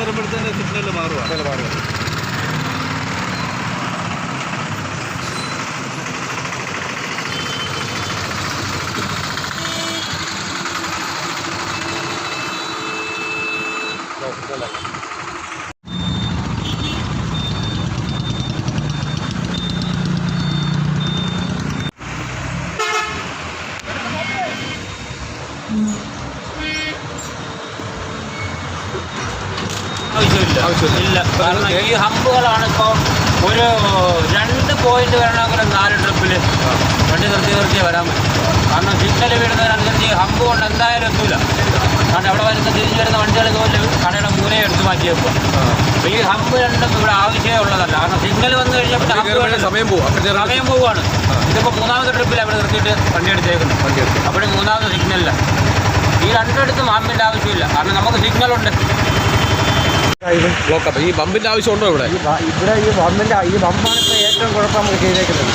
വരുമ്പോഴത്തേന് സിഗ്നൽ മാറുക ആവശ്യമില്ല ആവശ്യമില്ല. ഇല്ല. കാരണം ഈ ഹമ്പുകളാണ് ഇപ്പോൾ ഒരു രണ്ട് പോയിന്റ് വരണമെങ്കിൽ നാല് ട്രിപ്പിൽ വണ്ടി നിർത്തി നിർത്തി വരാൻ പറ്റും. കാരണം സിഗ്നൽ വീടുന്നതിനനുസരിച്ച് ഈ ഹമ്പ് കൊണ്ട് എന്തായാലും എത്തൂല. കാരണം അവിടെ വരുന്ന തിരിച്ചു വരുന്ന വണ്ടികൾ പോലും കടയുടെ മൂലയെ എടുത്ത് മാറ്റി വെക്കുക അപ്പോൾ ഈ ഹമ്പ് രണ്ടും ഇവിടെ ആവശ്യമേ ഉള്ളതല്ല. കാരണം സിഗ്നൽ വന്നു കഴിഞ്ഞപ്പോൾ ഹമ്പ്. സമയം പോകും സമയം പോവുകയാണ് ഇതിപ്പോൾ മൂന്നാമത്തെ ട്രിപ്പിൽ അവിടെ നിർത്തിയിട്ട് വണ്ടി എടുത്തേക്കുന്നു. അപ്പോഴും മൂന്നാമത്തെ സിഗ്നലില്ല ഈ രണ്ടിടത്തും ഹമ്പിന്റെ ആവശ്യമില്ല. കാരണം നമുക്ക് സിഗ്നലുണ്ട് ബ്ലോക്ക് അപ്പ് ഈ ബമ്പിന്റെ ആവശ്യമുണ്ടോ ഇവിടെ? ഇവിടെ ഈ ബമ്പിന്റെ ഈ ബമ്പാണ് ഇപ്പോൾ ഏറ്റവും കുഴപ്പം നമുക്ക് ചെയ്തേക്കുന്നത്.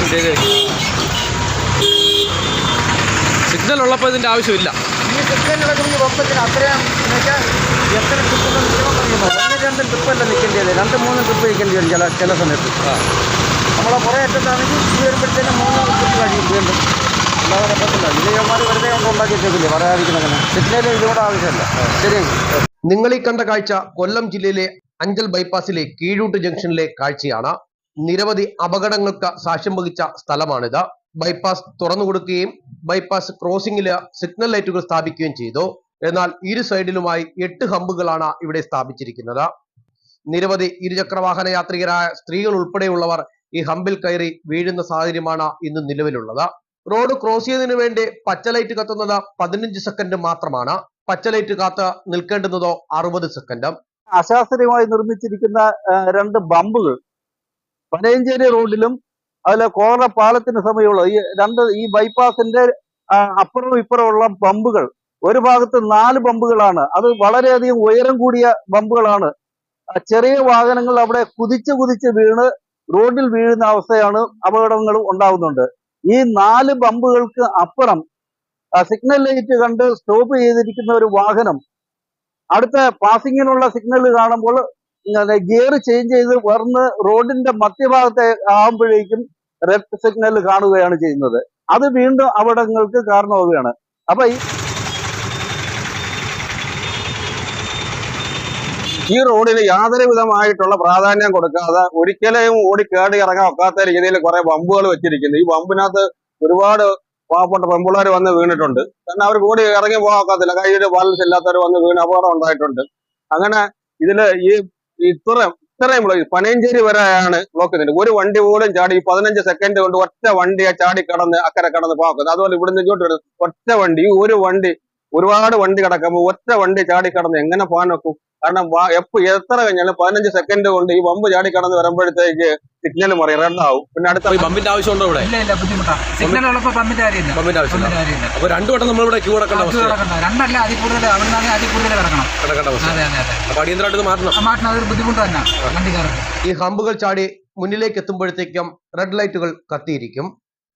സിഗ്നൽ ഉള്ളപ്പോൾ ഇതിന്റെ ആവശ്യമില്ല. ഈ സിഗ്നൽ നടക്കുന്ന ബമ്പത്തിന് അത്രയും എന്നുവെച്ചാൽ എത്ര ട്രിപ്പ് നിൽക്കണം പറയുമ്പോൾ ഒന്ന് രണ്ട് ട്രിപ്പല്ല നിൽക്കേണ്ടത് രണ്ട് മൂന്ന് ട്രിപ്പ് നിൽക്കേണ്ടി വരും ചില ചില സമയത്ത്. നമ്മളെ കുറേ അറ്റത്താണെങ്കിൽ ഈ വരുമ്പോഴത്തേനും മൂന്ന് ട്രിപ്പ് കഴിയും വീണ്ടും. അല്ലാതെ പറ്റില്ല ഇത് ഇവന്മാർ വെറുതെ കൊണ്ട് ഉണ്ടാക്കി വെച്ചേക്കില്ലേ പറയാതിരിക്കുന്നതിന് സിഗ്നൽ ഇതുകൂടെ ആവശ്യമില്ല. ശരി നിങ്ങൾ ഈ കണ്ട കാഴ്ച കൊല്ലം ജില്ലയിലെ അഞ്ചൽ ബൈപ്പാസിലെ കീഴൂട്ട് ജംഗ്ഷനിലെ കാഴ്ചയാണ്. നിരവധി അപകടങ്ങൾക്ക് സാക്ഷ്യം വഹിച്ച സ്ഥലമാണിത്. ബൈപ്പാസ് തുറന്നു കൊടുക്കുകയും ബൈപ്പാസ് ക്രോസിംഗിൽ സിഗ്നൽ ലൈറ്റുകൾ സ്ഥാപിക്കുകയും ചെയ്തു. എന്നാൽ ഇരു സൈഡിലുമായി എട്ട് ഹമ്പുകളാണ് ഇവിടെ സ്ഥാപിച്ചിരിക്കുന്നത്. നിരവധി ഇരുചക്ര വാഹന യാത്രികരായ സ്ത്രീകൾ ഉൾപ്പെടെയുള്ളവർ ഈ ഹമ്പിൽ കയറി വീഴുന്ന സാഹചര്യമാണ് ഇന്ന് നിലവിലുള്ളത്. റോഡ് ക്രോസ് ചെയ്തതിനു വേണ്ടി പച്ച ലൈറ്റ് കത്തുന്നത് പതിനഞ്ച് സെക്കൻഡ് മാത്രമാണ്. പച്ച ലൈറ്റ് കാത്ത് നിൽക്കേണ്ടുന്നതോ അറുപത് സെക്കൻഡ്. അശാസ്ത്രീയമായി നിർമ്മിച്ചിരിക്കുന്ന രണ്ട് ബമ്പുകൾ പനയഞ്ചേരി റോഡിലും അതിലെ കോറ പാലത്തിന് സമയമുള്ള ഈ രണ്ട് ഈ ബൈപ്പാസിന്റെ അപ്പുറവും ഇപ്പുറമുള്ള ബമ്പുകൾ. ഒരു ഭാഗത്ത് നാല് ബമ്പുകളാണ്. അത് വളരെയധികം ഉയരം കൂടിയ ബമ്പുകളാണ്. ചെറിയ വാഹനങ്ങൾ അവിടെ കുതിച്ച് കുതിച്ച് വീണ് റോഡിൽ വീഴുന്ന അവസ്ഥയാണ് അപകടങ്ങൾ ഉണ്ടാകുന്നുണ്ട് ഈ നാല് ബമ്പുകൾക്ക് അപ്പുറം സിഗ്നൽ ലൈറ്റ് കണ്ട് സ്റ്റോപ്പ് ചെയ്തിരിക്കുന്ന ഒരു വാഹനം അടുത്ത പാസിങ്ങിനുള്ള സിഗ്നൽ കാണുമ്പോൾ ഗിയർ ചേഞ്ച് ചെയ്ത് വന്ന് റോഡിന്റെ മധ്യഭാഗത്തെ ആകുമ്പോഴേക്കും റെഡ് സിഗ്നൽ കാണുകയാണ് ചെയ്യുന്നത്. അത് വീണ്ടും അപകടങ്ങൾക്ക് കാരണമാവുകയാണ്. അപ്പൊ ഈ ഈ റോഡിന് യാതൊരു വിധമായിട്ടുള്ള പ്രാധാന്യം കൊടുക്കാതെ ഒരിക്കലെയും ഓടി കേടി ഇറങ്ങാൻ ഒക്കാത്ത രീതിയിൽ കുറെ വമ്പുകൾ വെച്ചിരിക്കുന്നു. ഈ ബമ്പിനകത്ത് ഒരുപാട് പാവപ്പെട്ട പെമ്പിള്ളേർ വന്ന് വീണിട്ടുണ്ട്. കാരണം അവർക്ക് ഓടി ഇറങ്ങി പോകാൻ ഒക്കത്തില്ല. കയ്യിൽ ബാലൻസ് ഇല്ലാത്തവർ വന്ന് വീണ് അപകടം ഉണ്ടായിട്ടുണ്ട്. അങ്ങനെ ഇതിൽ ഈ ഇത്ര ഇത്രയും ബ്ലോക്ക് പനയഞ്ചേരി വരെയാണ് ബ്ലോക്ക് ചെയ്യുന്നത് ഒരു വണ്ടി പോലും ചാടി ഈ പതിനഞ്ച് സെക്കൻഡ് കൊണ്ട് ഒറ്റ വണ്ടിയെ ചാടി കടന്ന് അക്കരെ കടന്ന് പോകുന്നത് അതുപോലെ ഇവിടുന്ന് ഇങ്ങോട്ട് വരുന്നത് ഒറ്റ വണ്ടി. ഒരു വണ്ടി ഒരുപാട് വണ്ടി കിടക്കുമ്പോൾ ഒറ്റ വണ്ടി ചാടി കടന്ന് എങ്ങനെ പോകാൻ വെക്കും കാരണം എപ്പോ എത്ര കഴിഞ്ഞാലും പതിനഞ്ച് സെക്കൻഡ് കൊണ്ട് ഈ ബമ്പ് ചാടി കടന്ന് വരുമ്പോഴത്തേക്ക് സിഗ്നൽ മറിയും റെഡാവും പിന്നെ അടുത്ത ബമ്പിന്റെ ആവശ്യമുണ്ടോ ഇവിടെ? ഇല്ല ഇല്ല ബുദ്ധിമുട്ടാണ് സിഗ്നൽ ഉള്ളപ്പോൾ കാര്യമില്ല. ബമ്പിന്റെ ആവശ്യമില്ല രണ്ടു വട്ടം നമ്മളിവിടെ ക്യൂ കിടക്കേണ്ട അത് അവസ്ഥ രണ്ടല്ല അതിൽ കൂടുതൽ അവിടെ നിന്നാണെങ്കിൽ അതിൽ കൂടുതൽ കിടക്കണം. കിടക്കേണ്ട അവസ്ഥ അതെ അതെ അടിയന്തരമായിട്ട് മാറ്റണം. മാറ്റണം. അതൊരു ബുദ്ധിമുട്ട് തന്നെ. വണ്ടിക്കാർക്ക്. ഈ ഹമ്പുകൾ ചാടി മുന്നിലേക്ക് എത്തുമ്പോഴത്തേക്കും റെഡ് ലൈറ്റുകൾ കത്തിയിരിക്കും.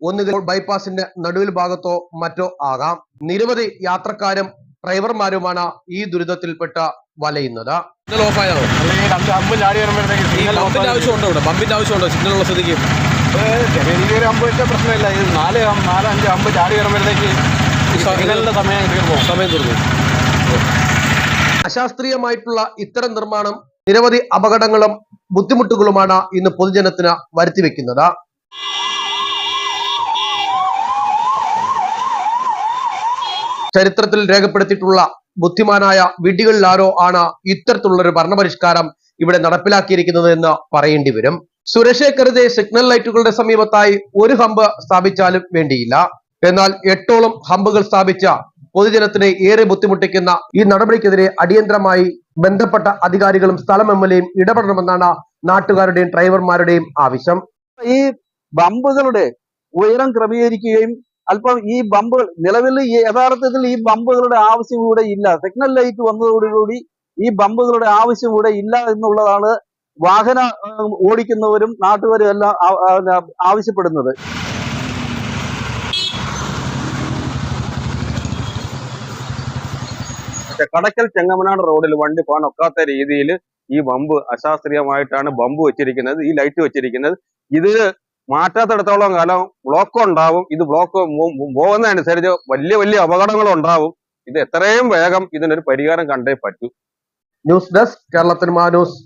ഒന്നുകിൽ ബൈപ്പാസിന്റെ നടുവിൽ ഭാഗത്തോ മറ്റോ ആകാം. നിരവധി യാത്രക്കാരും ഡ്രൈവർമാരുമാണ് ഈ ദുരിതത്തിൽപ്പെട്ട വലയുന്നത്. സിഗ്നൽ ഓഫ് ആയതാണോ ബമ്പിന്റെ ആവശ്യമുണ്ടോ ഇവിടെ? ബമ്പിന്റെ ആവശ്യമുണ്ടോ സിഗ്നൽ ഉള്ള സ്ഥിതിക്ക്? പ്രശ്നമില്ല. ഇത് നാല് നാല് അഞ്ച് അമ്പ് ചാടി വരുമ്പോഴത്തേക്ക് സിഗ്നലിന്റെ സമയം തീർന്നു സമയം തീർന്നു അശാസ്ത്രീയമായിട്ടുള്ള ഇത്തരം നിർമ്മാണം നിരവധി അപകടങ്ങളും ബുദ്ധിമുട്ടുകളുമാണ് ഇന്ന് പൊതുജനത്തിന് വരുത്തിവെക്കുന്നത്. ചരിത്രത്തിൽ രേഖപ്പെടുത്തിയിട്ടുള്ള ബുദ്ധിമാനായ വിഡ്ഢികളിൽ ആരോ ആണ് ഇത്തരത്തിലുള്ള ഒരു ഭരണപരിഷ്കാരം ഇവിടെ നടപ്പിലാക്കിയിരിക്കുന്നത് എന്ന് പറയേണ്ടി വരും. സുരക്ഷയെ കരുതി സിഗ്നൽ ലൈറ്റുകളുടെ സമീപത്തായി ഒരു ഹമ്പ് സ്ഥാപിച്ചാലും വേണ്ടിയില്ല. എന്നാൽ എട്ടോളം ഹമ്പുകൾ സ്ഥാപിച്ച പൊതുജനത്തിനെ ഏറെ ബുദ്ധിമുട്ടിക്കുന്ന ഈ നടപടിക്കെതിരെ അടിയന്തരമായി ബന്ധപ്പെട്ട അധികാരികളും സ്ഥലം എം എൽ എയും ഇടപെടണമെന്നാണ് നാട്ടുകാരുടെയും ഡ്രൈവർമാരുടെയും ആവശ്യം. ഈ ബമ്പുകളുടെ ഉയരം ക്രമീകരിക്കുകയും അല്പം ഈ ബമ്പുകൾ നിലവിൽ യഥാർത്ഥത്തിൽ ഈ ബമ്പുകളുടെ ആവശ്യം ഇവിടെ ഇല്ല. സിഗ്നൽ ലൈറ്റ് വന്നതോടുകൂടി ഈ ബമ്പുകളുടെ ആവശ്യം ഇവിടെ ഇല്ല എന്നുള്ളതാണ് വാഹന ഓടിക്കുന്നവരും നാട്ടുകാരും എല്ലാം ആവശ്യപ്പെടുന്നത്. കടക്കൽ ചെങ്ങമനാട് റോഡിൽ വണ്ടി പോകാൻ ഒക്കാത്ത രീതിയിൽ ഈ ബമ്പ് അശാസ്ത്രീയമായിട്ടാണ് ബമ്പ് വെച്ചിരിക്കുന്നത് ഈ ലൈറ്റ് വെച്ചിരിക്കുന്നത്. ഇത് മാറ്റാത്തിടത്തോളം കാലം ബ്ലോക്ക് ഉണ്ടാവും. ഇത് ബ്ലോക്ക് പോകുന്നതനുസരിച്ച് വലിയ വലിയ അപകടങ്ങൾ ഉണ്ടാവും. ഇത് എത്രയും വേഗം ഇതിനൊരു പരിഹാരം കണ്ടേ പറ്റൂ. ന്യൂസ് ഡെസ്ക് കേരളത്തിന് ന്യൂസ്.